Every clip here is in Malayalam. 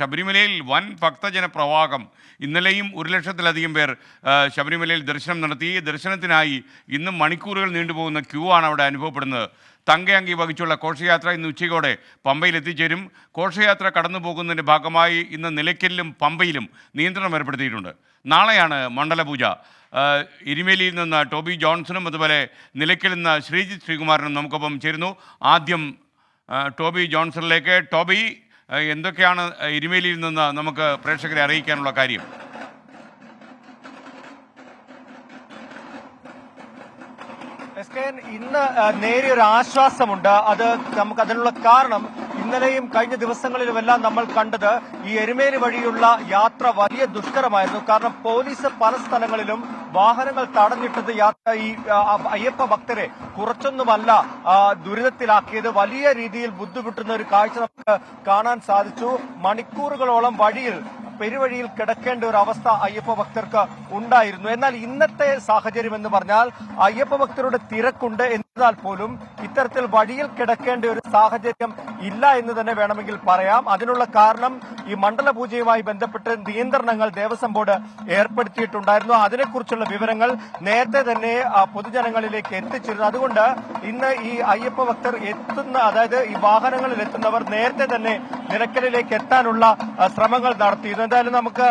ശബരിമലയിൽ വൻ ഭക്തജന പ്രവാഹം ഇന്നലെയും ഒരു ലക്ഷത്തിലധികം പേർ ശബരിമലയിൽ ദർശനം നടത്തി. ദർശനത്തിനായി ഇന്നും മണിക്കൂറുകൾ നീണ്ടുപോകുന്ന ക്യൂ ആണ് അവിടെ അനുഭവപ്പെടുന്നത്. തങ്കയങ്കി വഹിച്ചുള്ള ഘോഷയാത്ര ഇന്ന് ഉച്ചയോടെ പമ്പയിൽ എത്തിച്ചേരും. ഘോഷയാത്ര കടന്നു പോകുന്നതിന്റെ ഭാഗമായി ഇന്ന് നിലയ്ക്കലിലും പമ്പയിലും നിയന്ത്രണം ഏർപ്പെടുത്തിയിട്ടുണ്ട്. നാളെയാണ് മണ്ഡലപൂജ. എരിമേലിയിൽ നിന്ന് ടോബി ജോൺസണും അതുപോലെ നിലയ്ക്കലിൽ നിന്ന് ശ്രീജിത്ത് ശ്രീകുമാരനും നമുക്കൊപ്പം ചേരുന്നു. ആദ്യം ടോബി ജോൺസണിലേക്ക്. ടോബി എന്തൊക്കെയാണ് എരുമേലിയിൽ നിന്ന് നമുക്ക് പ്രേക്ഷകരെ അറിയിക്കാനുള്ള കാര്യം? ഇന്ന് നേരിയൊരു ആശ്വാസമുണ്ട് അത് നമുക്ക് അതിനുള്ള കാരണം ഇന്നലെയും കഴിഞ്ഞ ദിവസങ്ങളിലുമെല്ലാം നമ്മൾ കണ്ടത് ഈ എരുമേലി വഴിയുള്ള യാത്ര വലിയ ദുഷ്കരമായിരുന്നു. കാരണം പോലീസ് പല സ്ഥലങ്ങളിലും വാഹനങ്ങൾ തടഞ്ഞിട്ടത് യാത്ര ഈ അയ്യപ്പ ഭക്തരെ കുറച്ചൊന്നുമല്ല ദുരിതത്തിലാക്കിയത്. വലിയ രീതിയിൽ ബുദ്ധിമുട്ടുന്ന ഒരു കാഴ്ച നമുക്ക് കാണാൻ സാധിച്ചു. മണിക്കൂറുകളോളം വഴിയിൽ പെരുവഴിയിൽ കിടക്കേണ്ട ഒരു അവസ്ഥ അയ്യപ്പ ഭക്തർക്ക് ഉണ്ടായിരുന്നു. എന്നാൽ ഇന്നത്തെ സാഹചര്യം എന്ന് പറഞ്ഞാൽ അയ്യപ്പ ഭക്തരുടെ തിരക്കുണ്ട് എന്നാൽ പോലും ഇത്തരത്തിൽ വഴിയിൽ കിടക്കേണ്ട ഒരു സാഹചര്യം ഇല്ല എന്ന് തന്നെ വേണമെങ്കിൽ പറയാം. അതിനുള്ള കാരണം ഈ മണ്ഡല പൂജയുമായി ബന്ധപ്പെട്ട് നിയന്ത്രണങ്ങൾ ദേവസ്വം ബോർഡ് ഏർപ്പെടുത്തിയിട്ടുണ്ടായിരുന്നു. അതിനെക്കുറിച്ചുള്ള വിവരങ്ങൾ നേരത്തെ തന്നെ പൊതുജനങ്ങളിലേക്ക് എത്തിച്ചിരുന്നു. അതുകൊണ്ട് ഇന്ന് ഈ അയ്യപ്പ ഭക്തർ എത്തുന്ന അതായത് ഈ വാഹനങ്ങളിൽ എത്തുന്നവർ നേരത്തെ തന്നെ നിരക്കലിലേക്ക് എത്താനുള്ള ശ്രമങ്ങൾ നടത്തിയിരുന്നു. എന്തായാലും നമുക്ക്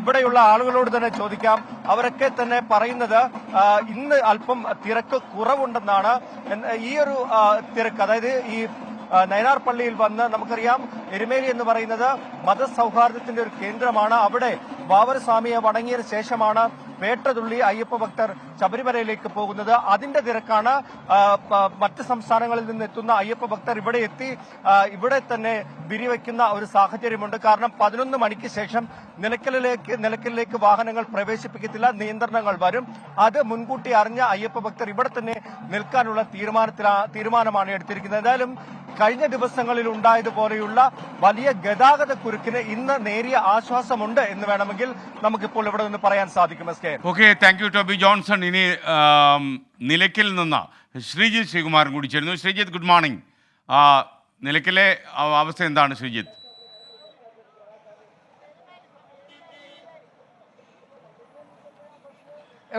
ഇവിടെയുള്ള ആളുകളോട് തന്നെ ചോദിക്കാം. അവരൊക്കെ തന്നെ പറയുന്നത് ഇന്ന് അല്പം തിരക്ക് കുറവുണ്ടെന്നാണ്. ഈ ഒരു തിരക്ക് അതായത് ഈ നയനാർ പള്ളിയിൽ വന്ന് നമുക്കറിയാം എരുമേലി എന്ന് പറയുന്നത് മതസൗഹാർദ്ദത്തിന്റെ ഒരു കേന്ദ്രമാണ്. അവിടെ ബാബർസ്വാമിയെ വണങ്ങിയതിനു ശേഷമാണ് വേട്ടതുള്ളി അയ്യപ്പ ഭക്തർ ശബരിമലയിലേക്ക് പോകുന്നത്. അതിന്റെ തിരക്കാണ് മറ്റ് സംസ്ഥാനങ്ങളിൽ നിന്ന് എത്തുന്ന അയ്യപ്പ ഭക്തർ ഇവിടെ എത്തി ഇവിടെ തന്നെ വിരിവയ്ക്കുന്ന ഒരു സാഹചര്യമുണ്ട്. കാരണം പതിനൊന്ന് മണിക്ക് ശേഷം നിലയ്ക്കലിലേക്ക് നിലയ്ക്കലിലേക്ക് വാഹനങ്ങൾ പ്രവേശിപ്പിക്കത്തില്ല നിയന്ത്രണങ്ങൾ വരും. അത് മുൻകൂട്ടി അറിഞ്ഞ അയ്യപ്പ ഭക്തർ ഇവിടെ തന്നെ നിൽക്കാനുള്ള തീരുമാനത്തിലാണ് തീരുമാനമാണ് എടുത്തിരിക്കുന്നത്. എന്തായാലും കഴിഞ്ഞ ദിവസങ്ങളിൽ ഉണ്ടായതുപോലെയുള്ള വലിയ ഗതാഗത കുരുക്കിന് ഇന്ന് നേരിയ ആശ്വാസമുണ്ട് എന്ന് വേണമെങ്കിൽ നമുക്കിപ്പോൾ ഇവിടെ നിന്ന് പറയാൻ സാധിക്കും S K. Okay thank you Toby Johnson. ഇനി നിലയ്ക്കിൽ നിന്ന് ശ്രീജിത്ത് ശ്രീകുമാരൻ കൂടി ചേരുന്നു. ശ്രീജിത്ത് ഗുഡ് മോർണിംഗ് നിലയ്ക്കലെ അവസ്ഥ എന്താണ് ശ്രീജിത്ത്?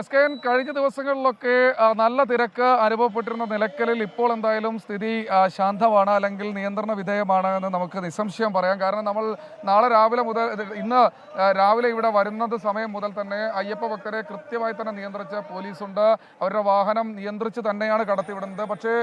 എസ് കെ എൻ കഴിഞ്ഞ ദിവസങ്ങളിലൊക്കെ നല്ല തിരക്ക് അനുഭവപ്പെട്ടിരുന്ന നിലയ്ക്കലിൽ ഇപ്പോൾ എന്തായാലും സ്ഥിതി ശാന്തമാണ് അല്ലെങ്കിൽ നിയന്ത്രണ വിധേയമാണ് എന്ന് നമുക്ക് നിസ്സംശയം പറയാം. കാരണം നമ്മൾ നാളെ രാവിലെ മുതൽ ഇന്ന് രാവിലെ ഇവിടെ വരുന്നത് സമയം മുതൽ തന്നെ അയ്യപ്പ ഭക്തരെ കൃത്യമായി തന്നെ നിയന്ത്രിച്ച പോലീസുണ്ട്. അവരുടെ വാഹനം നിയന്ത്രിച്ച് തന്നെയാണ് കടത്തിവിടുന്നത്. പക്ഷേ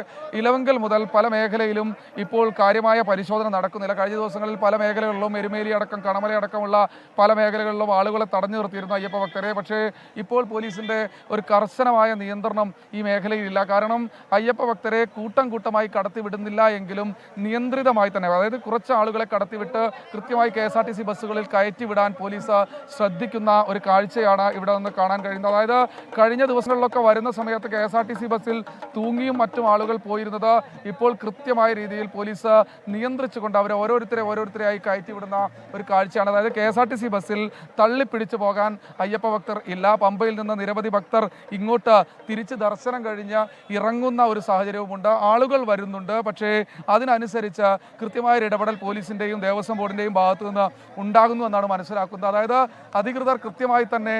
ഇലവങ്കൽ മുതൽ പല മേഖലയിലും ഇപ്പോൾ കാര്യമായ പരിശോധന നടക്കുന്നില്ല. കഴിഞ്ഞ ദിവസങ്ങളിൽ പല മേഖലകളിലും എരുമേലി അടക്കം കണമല അടക്കമുള്ള പല മേഖലകളിലും ആളുകളെ തടഞ്ഞു നിർത്തിയിരുന്നു അയ്യപ്പ ഭക്തരെ. പക്ഷേ ഇപ്പോൾ പോലീസിന്റെ ഒരു കർശനമായ നിയന്ത്രണം ഈ മേഖലയിലില്ല. കാരണം അയ്യപ്പ ഭക്തരെ കൂട്ടം കൂട്ടമായി കടത്തിവിടുന്നില്ല എങ്കിലും നിയന്ത്രിതമായി തന്നെ അതായത് കുറച്ച് ആളുകളെ കടത്തിവിട്ട് കൃത്യമായി K S R T C ബസ്സുകളിൽ കയറ്റിവിടാൻ പോലീസ് ശ്രദ്ധിക്കുന്ന ഒരു കാഴ്ചയാണ് ഇവിടെ നിന്ന് കാണാൻ കഴിയുന്നത്. അതായത് കഴിഞ്ഞ ദിവസങ്ങളിലൊക്കെ വരുന്ന സമയത്ത് K S R T C ബസ്സിൽ തൂങ്ങിയും മറ്റും ആളുകൾ പോയിരുന്നത് ഇപ്പോൾ കൃത്യമായ രീതിയിൽ പോലീസ് നിയന്ത്രിച്ചുകൊണ്ട് അവരെ ഓരോരുത്തരെ ഓരോരുത്തരെയായി കയറ്റിവിടുന്ന ഒരു കാഴ്ചയാണ്. അതായത് K S R T C ബസ്സിൽ തള്ളിപ്പിടിച്ചു പോകാൻ അയ്യപ്പ ഭക്തർ ഇല്ല. പമ്പയിൽ നിന്ന് നിരവധി ഭക്തർ ഇങ്ങോട്ട് തിരിച്ച് ദർശനം കഴിഞ്ഞ് ഇറങ്ങുന്ന ഒരു സാഹചര്യവുമുണ്ട്. ആളുകൾ വരുന്നുണ്ട്. പക്ഷേ അതിനനുസരിച്ച് കൃത്യമായൊരു ഇടപെടൽ പോലീസിന്റെയും ദേവസ്വം ബോർഡിന്റെയും ഭാഗത്തു നിന്ന് ഉണ്ടാകുന്നു എന്നാണ് മനസ്സിലാക്കുന്നത്. അതായത് അധികൃതർ കൃത്യമായി തന്നെ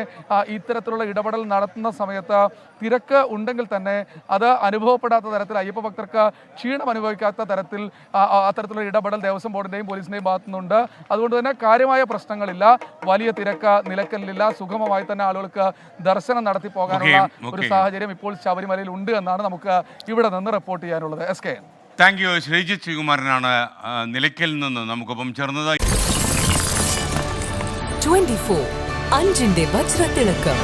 ഇത്തരത്തിലുള്ള ഇടപെടൽ നടത്തുന്ന സമയത്ത് തിരക്ക് ഉണ്ടെങ്കിൽ തന്നെ അത് അനുഭവപ്പെടാത്ത തരത്തിൽ അയ്യപ്പ ഭക്തർക്ക് ക്ഷീണം അനുഭവിക്കാത്ത തരത്തിൽ അത്തരത്തിലുള്ള ഇടപെടൽ ദേവസ്വം ബോർഡിന്റെയും പോലീസിന്റെയും ഭാഗത്തുനിന്നുണ്ട്. അതുകൊണ്ട് തന്നെ കാര്യമായ പ്രശ്നങ്ങളില്ല. വലിയ തിരക്ക് നിലക്കലില്ല സുഗമമായി തന്നെ ആളുകൾക്ക് ദർശനം നടത്തി പോകാനുള്ള ഒരു സാഹചര്യം ഇപ്പോൾ ശബരിമലയിൽ ഉണ്ട് എന്നാണ് നമുക്ക് ഇവിടെ നിന്ന് റിപ്പോർട്ട് ചെയ്യാനുള്ളത്. S K. Thank you. Sreejith ശ്രീകുമാരനാണ് Nilakkal നിന്ന് നമുക്കൊപ്പം ചേർന്നത്. 24 അഞ്ചിന്റെ വജ്രത്തിളക്കം.